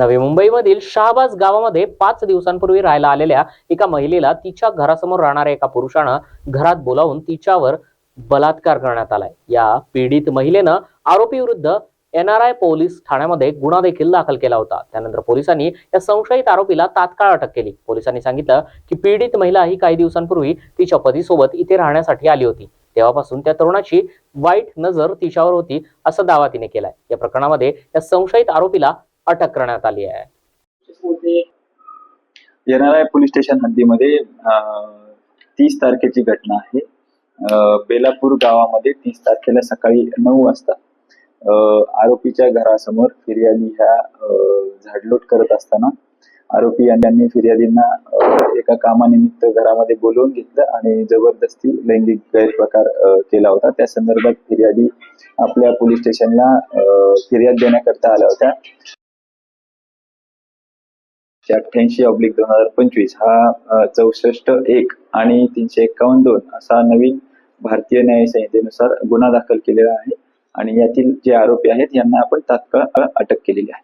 नवी मुंबईमधील शहाबाज गावामध्ये पाच दिवसांपूर्वी राहायला आलेल्या एका महिलेला तिच्या घरासमोर राहणाऱ्या एका पुरुषानं घरात बोलावून तिच्यावर बलात्कार करण्यात आलाय. या पीडित महिलेनं आरोपी विरुद्ध एनआरआय पोलीस ठाण्यामध्ये गुन्हा देखील दाखल केला होता. त्यानंतर पोलिसांनी या संशयित आरोपीला तात्काळ अटक केली. पोलिसांनी सांगितलं की पीडित महिला ही काही दिवसांपूर्वी तिच्या पतीसोबत इथे राहण्यासाठी आली होती. तेव्हापासून त्या तरुणाची वाईट नजर तिच्यावर होती असा दावा तिने केलाय. या प्रकरणामध्ये या संशयित आरोपीला अटक करण्यात आली आहे. येणाऱ्या पोलीस स्टेशन हद्दीमध्ये तीस तारखेची घटना आहे. बेलापूर गावामध्ये तीस तारखेला सकाळी नऊ वाजता आरोपीच्या घरासमोर फिर्यादी ह्या झाडलोट करत असताना आरोपी यांनी फिर्यादींना एका कामानिमित्त घरामध्ये बोलवून घेतलं आणि जबरदस्ती लैंगिक गैरप्रकार केला होता. त्या संदर्भात फिर्यादी आपल्या पोलीस स्टेशनला फिर्याद देण्याकरता आल्या होत्या. अठ्ठ्याऐंशी ऑब्लिक दोन हजार पंचवीस हा चौसष्ट एक आणि तीनशे एकावन्न दोन असा नवीन भारतीय न्याय संहितेनुसार गुन्हा दाखल केलेला आहे. आणि यातील जे आरोपी आहेत यांना आपण तात्काळ अटक केलेली आहे.